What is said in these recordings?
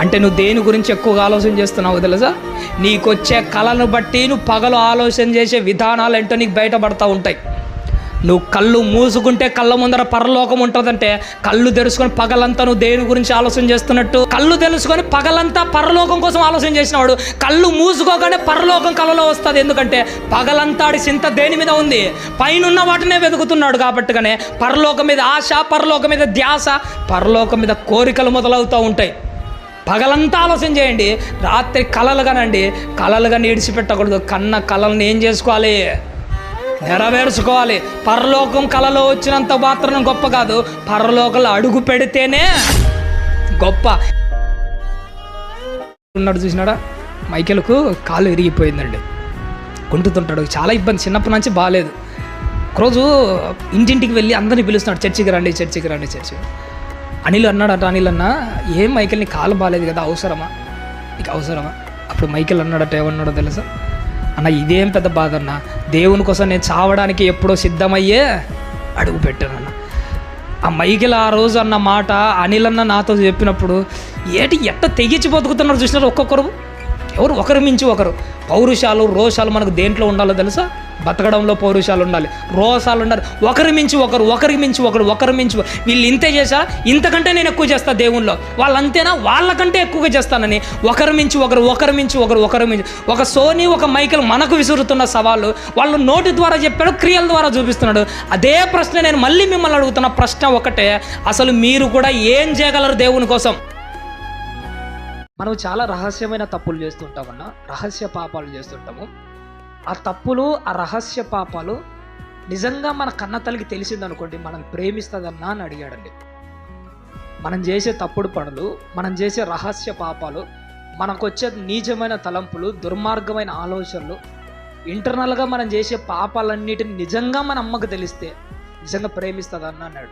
అంటే నువ్వు దేని గురించి ఎక్కువగా ఆలోచన చేస్తున్నావు తెలుసా? నీకొచ్చే కళను బట్టి నువ్వు పగలు ఆలోచన చేసే విధానాలు ఏంటో నీకు బయటపడతా ఉంటాయి. నువ్వు కళ్ళు మూసుకుంటే కళ్ళ ముందర పరలోకం ఉంటుందంటే కళ్ళు తెలుసుకొని పగలంతా నువ్వు దేని గురించి ఆలోచన చేస్తున్నట్టు? కళ్ళు తెలుసుకొని పగలంతా పరలోకం కోసం ఆలోచన చేసినవాడు కళ్ళు మూసుకోగానే పరలోకం కళలో వస్తుంది. ఎందుకంటే పగలంతాడి చింత దేని మీద ఉంది? పైనున్న వాటినే వెతుకుతున్నాడు కాబట్టిగానే పరలోకం మీద ఆశ పరలోకం మీద ధ్యాస పరలోకం మీద కోరికలు మొదలవుతూ ఉంటాయి. పగలంతా ఆలోచన చేయండి. రాత్రి కలలుగానండి కలలుగా నీడిచిపెట్టకూడదు కన్న కళలను ఏం చేసుకోవాలి? నెరవేర్చుకోవాలి. పరలోకం కలలో వచ్చినంత మాత్రం గొప్ప కాదు. పరలోకంలో అడుగు పెడితేనే గొప్ప. ఉన్నాడు చూసినాడా? మైకేల్కు కాలు విరిగిపోయిందండి. గుంటుతుంటాడు చాలా ఇబ్బంది. చిన్నప్పటి నుంచి బాగాలేదు ఒకరోజు ఇంటింటికి వెళ్ళి అందరిని పిలుస్తున్నాడు. చర్చికి రండి చర్చికి రండి చర్చికి అనిల్ అన్నాడట అనిల్ అన్న ఏం మైకేల్ నీ కాలు బాగాలేదు కదా అవసరమా? నీకు అవసరమా? అప్పుడు మైకేల్ అన్నాడట ఏమన్నాడో తెలుసా? అన్న ఇదేం పెద్ద బాధ అన్న దేవుని కోసం నేను చావడానికి ఎప్పుడో సిద్ధమయ్యే అడుగు పెట్టానన్న ఆ మైకిల్ ఆ రోజు అన్న మాట అనిల్ అన్న నాతో చెప్పినప్పుడు ఏటి ఎట్ట తెగించి బతుకుతున్నారు చూసినారు ఒక్కొక్కరు? ఎవరు ఒకరి మించి ఒకరు. పౌరుషాలు రోషాలు మనకు దేంట్లో ఉండాలో తెలుసా? బతకడంలో పౌరుషాలు ఉండాలి. రోషాలు ఉండాలి. ఒకరి మించి ఒకరు ఒకరికి మించి ఒకరు ఒకరి మించి వీళ్ళు ఇంతే చేశా ఇంతకంటే నేను ఎక్కువ చేస్తా దేవుల్లో వాళ్ళంతేనా? వాళ్ళకంటే ఎక్కువగా చేస్తానని. ఒకరి మించి ఒకరు ఒకరి మించి ఒకరు ఒకరి మించి. ఒక సోనీ ఒక మైకిల్ మనకు విసురుతున్న సవాళ్ళు వాళ్ళు నోటి ద్వారా చెప్పాడు క్రియల ద్వారా చూపిస్తున్నాడు. అదే ప్రశ్న నేను మళ్ళీ మిమ్మల్ని అడుగుతున్న ప్రశ్న ఒకటే. అసలు మీరు కూడా ఏం చేయగలరు దేవుని కోసం? మనం చాలా రహస్యమైన తప్పులు చేస్తుంటామన్నా రహస్య పాపాలు చేస్తుంటాము. ఆ తప్పులు ఆ రహస్య పాపాలు నిజంగా మన కన్న తల్లికి తెలిసిందనుకోండి మనం ప్రేమిస్తుందన్నా అని అడిగాడండి. మనం చేసే తప్పుడు పనులు మనం చేసే రహస్య పాపాలు మనకు వచ్చే నీచమైన తలంపులు దుర్మార్గమైన ఆలోచనలు ఇంటర్నల్గా మనం చేసే పాపాలన్నిటిని నిజంగా మన అమ్మకు తెలిస్తే నిజంగా ప్రేమిస్తుందన్నా అన్నాడు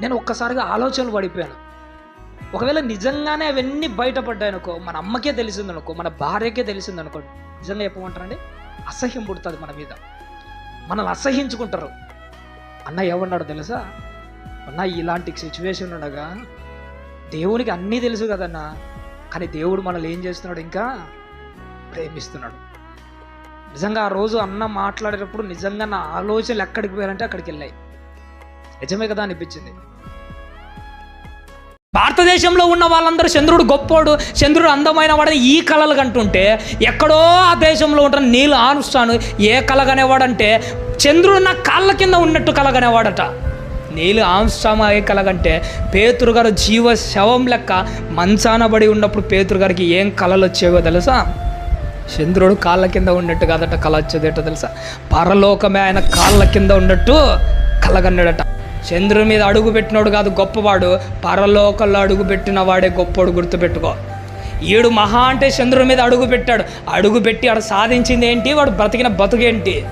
నేను ఒక్కసారిగా ఆలోచనలు పడిపోయాను. ఒకవేళ నిజంగానే అవన్నీ బయటపడ్డాయనుకో మన అమ్మకే తెలిసిందనుకో మన భార్యకే తెలిసిందనుకో నిజంగా చెప్పమంటారండి? అసహ్యం పుడుతుంది మన మీద. మనల్ని అసహించుకుంటారు. అన్న ఏమన్నాడు తెలుసా? అన్న ఇలాంటి సిచ్యువేషన్ ఉండగా దేవునికి అన్నీ తెలుసు కదన్నా కానీ దేవుడు మనల్ని ఏం చేస్తున్నాడు ఇంకా? ప్రేమిస్తున్నాడు. నిజంగా ఆ రోజు అన్న మాట్లాడేటప్పుడు నిజంగా నా ఆలోచనలు ఎక్కడికి పోయారంటే అక్కడికి వెళ్ళాయి. నిజమే కదా అనిపించింది. భారతదేశంలో ఉన్న వాళ్ళందరూ చంద్రుడు గొప్పోడు చంద్రుడు అందమైన వాడని ఈ కళలు కంటుంటే ఎక్కడో ఆ దేశంలో ఉంటున్న నీళ్ళు ఆనుష్టాను ఏ కలగనేవాడంటే చంద్రుడు నా కాళ్ళ కింద ఉన్నట్టు కలగనేవాడట నీళ్ళు ఆంస్టామ ఏ కలగంటే పేతురు గారు జీవ శవం లెక్క మంచానబడి ఉన్నప్పుడు పేతురు గారికి ఏం కళలు వచ్చేవో తెలుసా? చంద్రుడు కాళ్ళ కింద ఉన్నట్టు కాదట కళ వచ్చేదేటో తెలుసా? పరలోకమే ఆయన కాళ్ళ కింద ఉన్నట్టు కలగన్నాడట చంద్రుని మీద అడుగు పెట్టినోడు కాదు గొప్పవాడు పరలోకంలో అడుగు పెట్టిన వాడే గొప్పోడు గుర్తుపెట్టుకో. ఈడు మహా అంటే చంద్రుని మీద అడుగు పెట్టాడు. అడుగు పెట్టి ఆడు సాధించింది ఏంటి? వాడు బ్రతికిన బతుకేంటి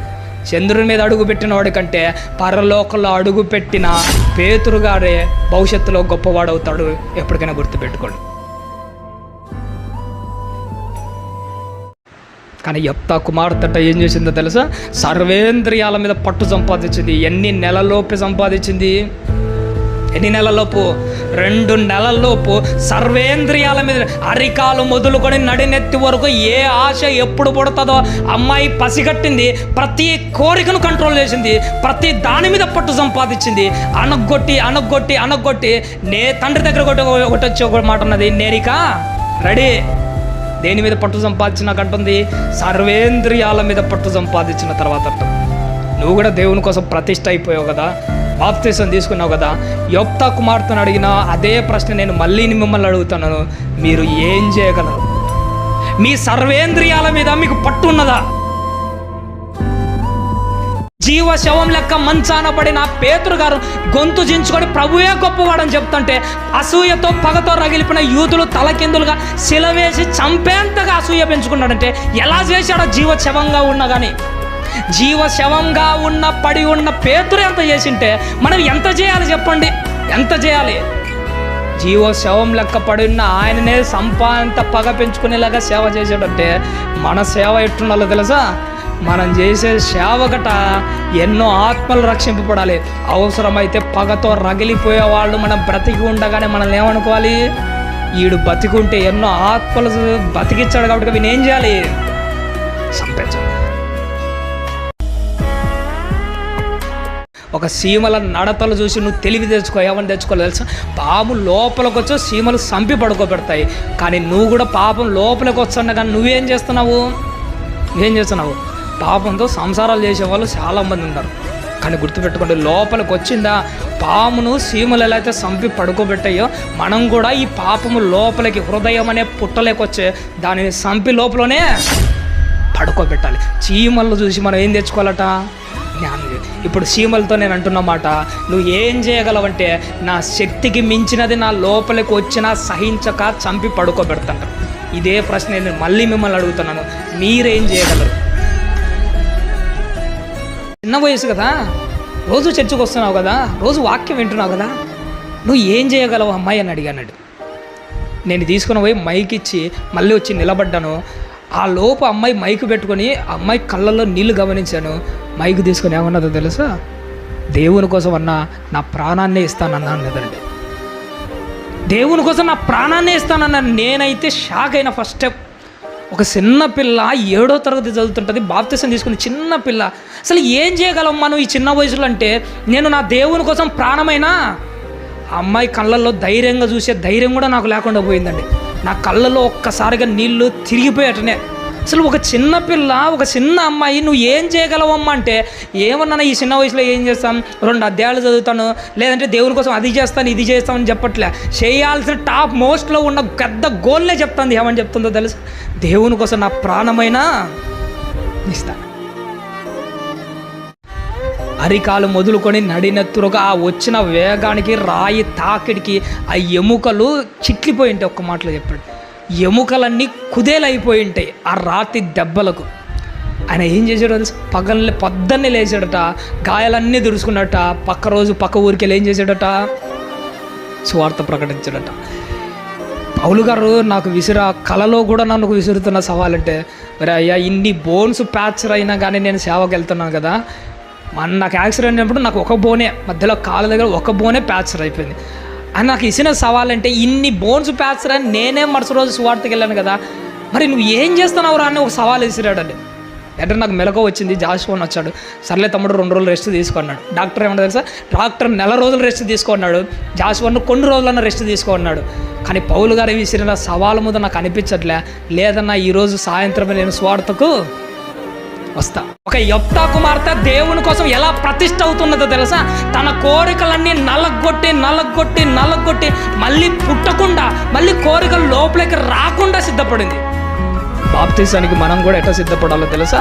చంద్రుని మీద అడుగు పెట్టిన వాడి కంటే పరలోకంలో అడుగు పెట్టిన పేతురుగారే భవిష్యత్తులో గొప్పవాడవుతాడు ఎప్పటికైనా గుర్తుపెట్టుకోండి. కానీ యప్తా కుమార్తెట ఏం చేసిందో తెలుసా? సర్వేంద్రియాల మీద పట్టు సంపాదించింది. ఎన్ని నెలల్లోపు సంపాదించింది? ఎన్ని నెలల్లోపు రెండు నెలల్లోపు సర్వేంద్రియాల మీద అరికాలు మొదలుకొని నడినెత్తి వరకు ఏ ఆశ ఎప్పుడు పుడుతుందో అమ్మాయి పసిగట్టింది. ప్రతి కోరికను కంట్రోల్ చేసింది. ప్రతి దాని మీద పట్టు సంపాదించింది. అనగొట్టి అనగొట్టి అనగొట్టి నే తండ్రి దగ్గర ఒకటి ఒకటి వచ్చి ఒక మాట ఉన్నది నేరిక రెడీ? దేని మీద పట్టు సంపాదించినాకంటుంది సర్వేంద్రియాల మీద పట్టు సంపాదించిన తర్వాత నువ్వు కూడా దేవుని కోసం ప్రతిష్ట అయిపోయావు కదా? బాప్తీసం తీసుకున్నావు కదా? యొప్తా కుమార్తెను అడిగిన అదే ప్రశ్న నేను మళ్ళీ మిమ్మల్ని అడుగుతున్నాను మీరు ఏం చేయగలరు? మీ సర్వేంద్రియాల మీద మీకు పట్టు ఉన్నదా? జీవ శవం లెక్క మంచాన పడిన పేతురు గారు గొంతు జించుకొని ప్రభువే గొప్పవాడని చెప్తుంటే అసూయతో పగతో రగిలిపిన యూతులు తలకిందులుగా శిలవేసి చంపేంతగా అసూయ పెంచుకున్నాడంటే ఎలా చేశాడో జీవ శవంగా ఉన్నా కానీ జీవ శవంగా ఉన్న పడి ఉన్న పేతురు ఎంత చేసింటే మనం ఎంత చేయాలి చెప్పండి? ఎంత చేయాలి? జీవ శవం లెక్క పడి ఉన్న ఆయననే సంపాంత పగ పెంచుకునేలాగా సేవ చేసాడంటే మన సేవ ఎట్టున్నాలో తెలుసా? మనం చేసే సేవకట ఎన్నో ఆత్మలు రక్షింపబడాలి. అవసరమైతే పగతో రగిలిపోయే వాళ్ళు మనం బ్రతికి ఉండగానే మనల్ని ఏమనుకోవాలి? వీడు బతికుంటే ఎన్నో ఆత్మలు బతికిచ్చాడు కాబట్టి వీని ఏం చేయాలి? చంపించాలి ఒక సీమల నడతలు చూసి నువ్వు తెలివి తెచ్చుకో ఏమని తెచ్చుకోలేదు తెలుసా? పాము లోపలికి వచ్చో సీమలు సంపి పడుకోబెడతాయి. కానీ నువ్వు కూడా పాపం లోపలికి వస్తున్నా కానీ నువ్వేం చేస్తున్నావు? ఏం చేస్తున్నావు? పాపంతో సంసారాలు చేసేవాళ్ళు చాలామంది ఉన్నారు. కానీ గుర్తుపెట్టుకోండి లోపలికి వచ్చిందా పామును సీములు ఎలా అయితే సంపి పడుకోబెట్టాయో మనం కూడా ఈ పాపము లోపలికి హృదయం అనే పుట్టలేకొచ్చే దానిని సంపి లోపలనే పడుకోబెట్టాలి. చీమలను చూసి మనం ఏం తెచ్చుకోవాలట జ్ఞానం ఇప్పుడు చీమలతో నేను అంటున్నమాట నువ్వు ఏం చేయగలవంటే నా శక్తికి మించినది నా లోపలికి వచ్చినా సహించక చంపి పడుకోబెడతాను. ఇదే ప్రశ్న నేను మళ్ళీ మిమ్మల్ని అడుగుతున్నాను. మీరేం చేయగలరు? చిన్న వయసు కదా. రోజు చర్చకు వస్తున్నావు కదా. రోజు వాక్యం వింటున్నావు కదా. నువ్వు ఏం చేయగలవు అమ్మాయి అని అడిగాడు నేను తీసుకుని పోయి మైక్ ఇచ్చి మళ్ళీ వచ్చి నిలబడ్డాను. ఆ లోపు అమ్మాయి మైక్ పెట్టుకొని అమ్మాయి కళ్ళల్లో నీళ్ళు గమనించాను. మైక్ తీసుకొని ఏమన్నదో తెలుసా? దేవుని కోసం అన్నా నా ప్రాణాన్నే ఇస్తానన్నాను అన్నదండి. దేవుని కోసం నా ప్రాణాన్నే ఇస్తానన్నాను నేనైతే షాక్ అయిన ఫస్ట్ స్టెప్ ఒక చిన్న పిల్ల ఏడో తరగతి చదువుతుంటుంది బాప్తిసం తీసుకుని చిన్న పిల్ల. అసలు ఏం చేయగలం మనం ఈ చిన్న వయసులో అంటే? నేను నా దేవుని కోసం ప్రాణమైనా? ఆ అమ్మాయి కళ్ళల్లో ధైర్యంగా చూసే ధైర్యం కూడా నాకు లేకుండా పోయిందండి. నా కళ్ళల్లో ఒక్కసారిగా నీళ్ళు తిరిగిపోయేటనే. అసలు ఒక చిన్న పిల్ల ఒక చిన్న అమ్మాయి నువ్వు ఏం చేయగలవమ్మా అంటే ఏమన్నా ఈ చిన్న వయసులో ఏం చేస్తాం? రెండు అధ్యాయాలు చదువుతాను లేదంటే దేవుని కోసం అది చేస్తాను ఇది చేస్తామని చెప్పట్లే. చేయాల్సిన టాప్ మోస్ట్లో ఉన్న పెద్ద గోల్నే చెప్తుంది. ఏమని చెప్తుందో తెలుసు? దేవుని కోసం నా ప్రాణమైన ఇస్తాను అరికాలు మొదలుకొని నడినెత్తురుగా ఆ వచ్చిన వేగానికి రాయి తాకిడికి ఆ ఎముకలు చిట్లిపోయింటే ఉంటాయి ఒక్క మాటలో చెప్పాడు. ఎముకలన్నీ కుదేలైపోయి ఉంటాయి ఆ రాతి దెబ్బలకు. ఆయన ఏం చేశాడు తెలుసు? పగల్ని పొద్దున్నే లేచాడట గాయాలన్నీ దురుచుకున్నట పక్క రోజు పక్క ఊరికి వెళ్ళి ఏం చేశాడట? స్వార్థ ప్రకటించాడట. పౌలు గారు నాకు విసిరా కళలో కూడా నన్ను విసురుతున్న సవాలంటే మరి అయ్యా ఇన్ని బోన్స్ ప్యాచర్ అయినా కానీ నేను సేవకి వెళ్తున్నాను కదా. మన నాకు యాక్సిడెంట్ అయినప్పుడు నాకు ఒక బోనే మధ్యలో కాళ్ళ దగ్గర ఒక బోనే ప్యాచర్ అయిపోయింది. అని నాకు ఇచ్చిన సవాలంటే ఇన్ని బోన్స్ ప్యాచర్ అని నేనే మరుసటి రోజు సువార్తకి వెళ్ళాను కదా. మరి నువ్వు ఏం చేస్తున్నావు రా అని ఒక సవాల్ విసిరాడండి. అంటే నాకు మెలకు వచ్చింది? జాషువన్ వచ్చాడు. సర్లే తమ్ముడు రెండు రోజులు రెస్ట్ తీసుకున్నాడు డాక్టర్ ఏమన్నా తెలుసా? డాక్టర్ నెల రోజులు రెస్ట్ తీసుకున్నాడు జాషువన్ కొన్ని రోజులన్న రెస్ట్ తీసుకున్నాడు కానీ పౌలు గారు విసిరిన సవాల్ మీద నాకు అనిపించట్లే. లేదన్నా ఈరోజు సాయంత్రం నేను స్వార్థకు వస్తా. ఒక యప్తా కుమార్తె దేవుని కోసం ఎలా ప్రతిష్ట అవుతున్నదో తెలుసా? తన కోరికలన్నీ నలగొట్టి నలగొట్టి నలగొట్టి మళ్ళీ పుట్టకుండా మళ్ళీ కోరికలు లోపలికి రాకుండా సిద్ధపడింది. బాప్తీసానికి మనం కూడా ఎట్లా సిద్ధపడాలో తెలుసా?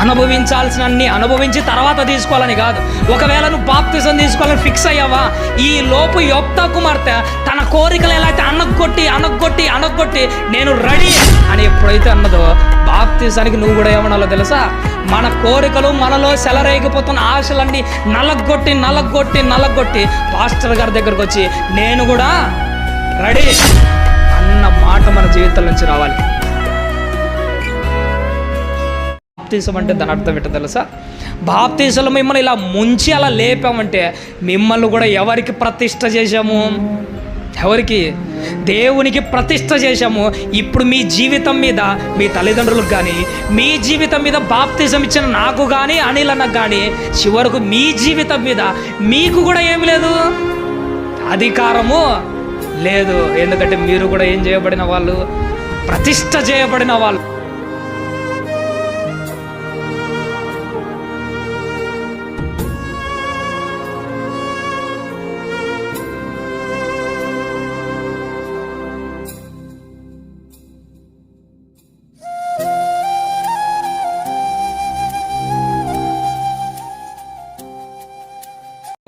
అనుభవించాల్సినన్ని అనుభవించి తర్వాత తీసుకోవాలని కాదు. ఒకవేళ నువ్వు బాప్తీసం తీసుకోవాలని ఫిక్స్ అయ్యావా? ఈ లోపు యొప్త కుమార్తె తన కోరికలు ఎలా అయితే అనగొట్టి అనగొట్టి అనగొట్టి నేను రెడీ అని ఎప్పుడైతే అన్నదో బాప్తీసానికి నువ్వు కూడా ఏమనాలో తెలుసా? మన కోరికలు మనలో సెలరేగిపోతున్న ఆశలన్నీ నలగొట్టి నలగొట్టి నలగొట్టి పాస్టర్ గారి దగ్గరకు వచ్చి నేను కూడా రెడీ అన్న మాట మన జీవితం నుంచి రావాలి. బాప్తీసం అంటే దాని అర్థం ఏంటో తెలుసా? బాప్తీసలు మిమ్మల్ని ఇలా ముంచి అలా లేపామంటే మిమ్మల్ని కూడా ఎవరికి ప్రతిష్ట చేశాము? ఎవరికి? దేవునికి ప్రతిష్ట చేశాము. ఇప్పుడు మీ జీవితం మీద మీ తల్లిదండ్రులకు కానీ మీ జీవితం మీద బాప్తిజం ఇచ్చిన నాకు కానీ అనిల్ అన్నకు కానీ చివరకు మీ జీవితం మీద మీకు కూడా ఏమి లేదు? అధికారము లేదు. ఎందుకంటే మీరు కూడా ఏం చేయబడిన వాళ్ళు? ప్రతిష్ట చేయబడిన వాళ్ళు.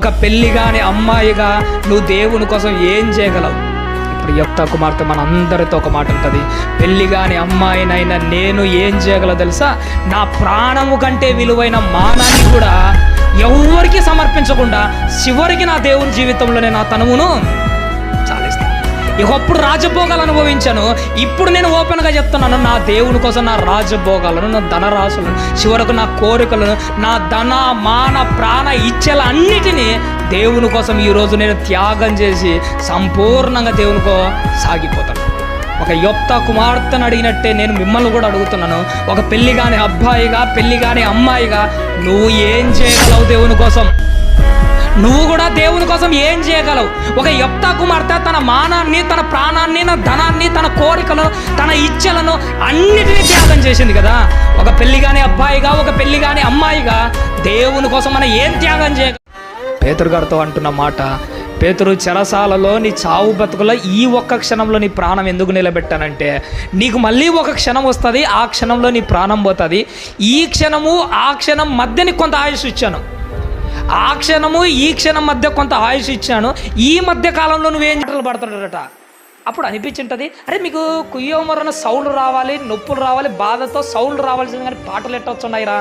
ఒక్క పెళ్ళి కాని అమ్మాయిగా నువ్వు దేవుని కోసం ఏం చేయగలవు? ఇప్పుడు యొక్క కుమార్తె మన అందరితో ఒక మాట ఉంటుంది. పెళ్ళి కాని అమ్మాయినైనా నేను ఏం చేయగలవు తెలుసా? నా ప్రాణము కంటే విలువైన మానాన్ని కూడా ఎవరికి సమర్పించకుండా చివరికి నా దేవుని జీవితంలోనే నా తనువును ఒకప్పుడు రాజభోగాలు అనుభవించాను. ఇప్పుడు నేను ఓపెన్గా చెప్తున్నాను నా దేవుని కోసం నా రాజభోగాలను నా ధనరాశులను చివరకు నా కోరికలను నా ధన మాన ప్రాణ ఇచ్చేల అన్నిటినీ దేవుని కోసం ఈరోజు నేను త్యాగం చేసి సంపూర్ణంగా దేవునికో సాగిపోతాను. ఒక యొప్త కుమార్తెను అడిగినట్టే నేను మిమ్మల్ని కూడా అడుగుతున్నాను. ఒక పెళ్ళి కాని అబ్బాయిగా పెళ్ళి కాని అమ్మాయిగా నువ్వు ఏం చేయగలవు దేవుని కోసం? నువ్వు కూడా దేవుని కోసం ఏం చేయగలవు? ఒక యప్తా కుమార్తె తన మానాన్ని తన ప్రాణాన్ని తన ధనాన్ని తన కోరికలను తన ఇచ్చలను అన్నిటినీ త్యాగం చేసింది కదా? ఒక పెళ్ళి కాని అబ్బాయిగా ఒక పెళ్ళి కాని అమ్మాయిగా దేవుని కోసం మనం ఏం త్యాగం చేయ? పేతురు గారితో అంటున్న మాట పేతురు చెరసాలలో నీ చావు బతుకులో ఈ ఒక్క క్షణంలో నీ ప్రాణం ఎందుకు నిలబెట్టానంటే నీకు మళ్ళీ ఒక క్షణం వస్తుంది ఆ క్షణంలో నీ ప్రాణం పోతుంది. ఈ క్షణము ఆ క్షణం మధ్య నీకు కొంత ఆయుష్ ఇచ్చాను. ఆ క్షణము ఈ క్షణం మధ్య కొంత ఆయుష్ ఇచ్చాను. ఈ మధ్య కాలంలో నువ్వేం చెట్లు పడుతున్నాడట? అప్పుడు అనిపించింటుంది అరే మీకు కుయ్యోమరన సౌళ్ళు రావాలి నొప్పులు రావాలి బాధతో సౌళ్ళు రావాల్సింది కానీ పాటలు ఎట్టొచ్చున్నాయిరా?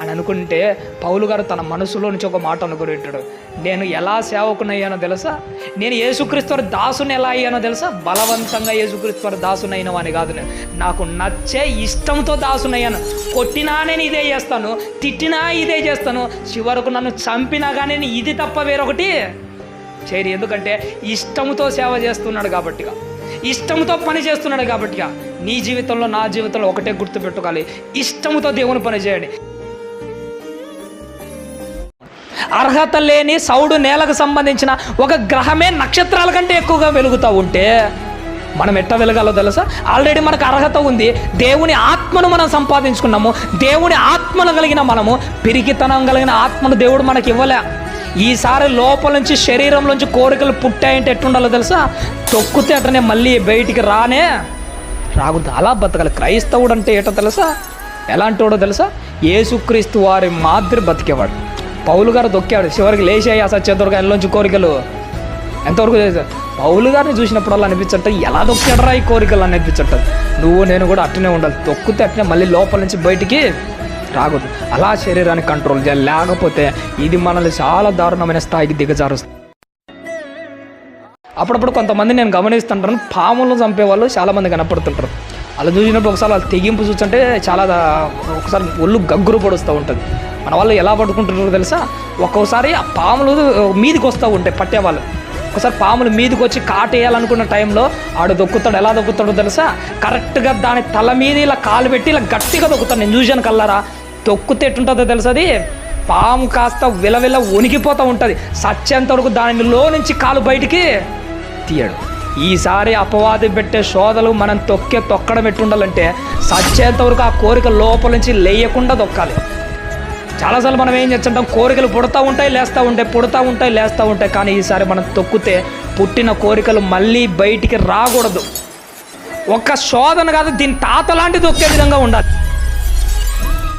అని అనుకుంటే పౌలు గారు తన మనసులో నుంచి ఒక మాట అనుకునేటాడు. నేను ఎలా సేవకునయ్యానో తెలుసా? నేను యేసుక్రీస్తువారి దాసుని ఎలా అయ్యానో తెలుసా? బలవంతంగా యేసుక్రీస్తువారి దాసుని అయిన వాని కాదు నేను. నాకు నచ్చే ఇష్టంతో దాసునయ్యాను. కొట్టినా నేను ఇదే చేస్తాను తిట్టినా ఇదే చేస్తాను. చివరకు నన్ను చంపినా కానీ నేను ఇది తప్ప వేరొకటి చేయరు ఎందుకంటే ఇష్టంతో సేవ చేస్తున్నాడు కాబట్టిగా ఇష్టంతో పని చేస్తున్నాడు కాబట్టిగా నీ జీవితంలో నా జీవితంలో ఒకటే గుర్తుపెట్టుకోవాలి. ఇష్టంతో దేవుని పని చేయండి. అర్హత లేని సౌడు నేలకు సంబంధించిన ఒక గ్రహమే నక్షత్రాల కంటే ఎక్కువగా వెలుగుతూ ఉంటే మనం ఎట్ట వెలగాలో తెలుసా? ఆల్రెడీ మనకు అర్హత ఉంది. దేవుని ఆత్మను మనం సంపాదించుకున్నాము. దేవుని ఆత్మను కలిగిన మనము పిరికితనం కలిగిన ఆత్మను దేవుడు మనకి ఇవ్వలే. ఈసారి లోపల నుంచి శరీరం నుంచి కోరికలు పుట్టాయంటే ఎట్టుండాలో తెలుసా? తొక్కుతే అటనే మళ్ళీ బయటికి రానే రాకూడదు. అలా బతకాలి. క్రైస్తవుడు అంటే ఏటో తెలుసా? ఎలాంటి వాడో తెలుసా? యేసుక్రీస్తు వారి మాదిరి బతికేవాడు. పౌలు గారు దొక్కాడు. చివరికి లేచాయి ఆ సత్యంతవరకు ఆయనలోంచి కోరికలు. ఎంతవరకు చేశారు పౌలు గారిని చూసినప్పుడల్లా అనిపించట ఎలా దొక్కాడరా ఈ కోరికలు అని అనిపించట నువ్వు నేను కూడా అట్టనే ఉండాలి. తొక్కితే అట్టనే మళ్ళీ లోపల నుంచి బయటికి రాకూడదు. అలా శరీరాన్ని కంట్రోల్ చేయాలి. లేకపోతే ఇది మనల్ని చాలా దారుణమైన స్థాయికి దిగజారుస్తుంది. అప్పుడప్పుడు కొంతమంది నేను గమనిస్తుంటాను. పాములను చంపే వాళ్ళు చాలామంది కనపడుతుంటారు. అలా చూసినప్పుడు ఒకసారి వాళ్ళు తెగింపు చూస్తుంటే చాలా ఒకసారి ఒళ్ళు గగ్గురు పడుస్తూ ఉంటుంది. మన వాళ్ళు ఎలా పట్టుకుంటున్నారో తెలుసా? ఒక్కోసారి ఆ పాములు మీదికి వస్తూ ఉంటాయి పట్టేవాళ్ళు. ఒకసారి పాములు మీదకి వచ్చి కాటేయాలనుకున్న టైంలో ఆడు దొక్కుతాడు. ఎలా దొక్కుతాడో తెలుసా? కరెక్ట్గా దాని తల మీద ఇలా కాలు పెట్టి ఇలా గట్టిగా దొక్కుతాడు. నేను చూశాను కల్లారా తొక్కుతే ఎట్టుంటుందో తెలుసా అది? పాము కాస్త విలవిల ఉనికిపోతూ ఉంటుంది. సత్యంత వరకు దానిలో నుంచి కాలు బయటికి తీయడు. ఈసారి అపవాది పెట్టే శోధలు మనం తొక్కే తొక్కడం ఎట్టుండాలంటే సచ్చేంతవరకు ఆ కోరిక లోపల నుంచి లేయకుండా తొక్కాలి. చాలాసార్లు మనం ఏం చేస్తుంటాం? కోరికలు పుడతా ఉంటాయి లేస్తూ ఉంటాయి పుడతా ఉంటాయి లేస్తూ ఉంటాయి. కానీ ఈసారి మనం తొక్కితే పుట్టిన కోరికలు మళ్ళీ బయటికి రాకూడదు. ఒక్క శోధన కాదు దీని తాత లాంటి తొక్కే విధంగా ఉండాలి.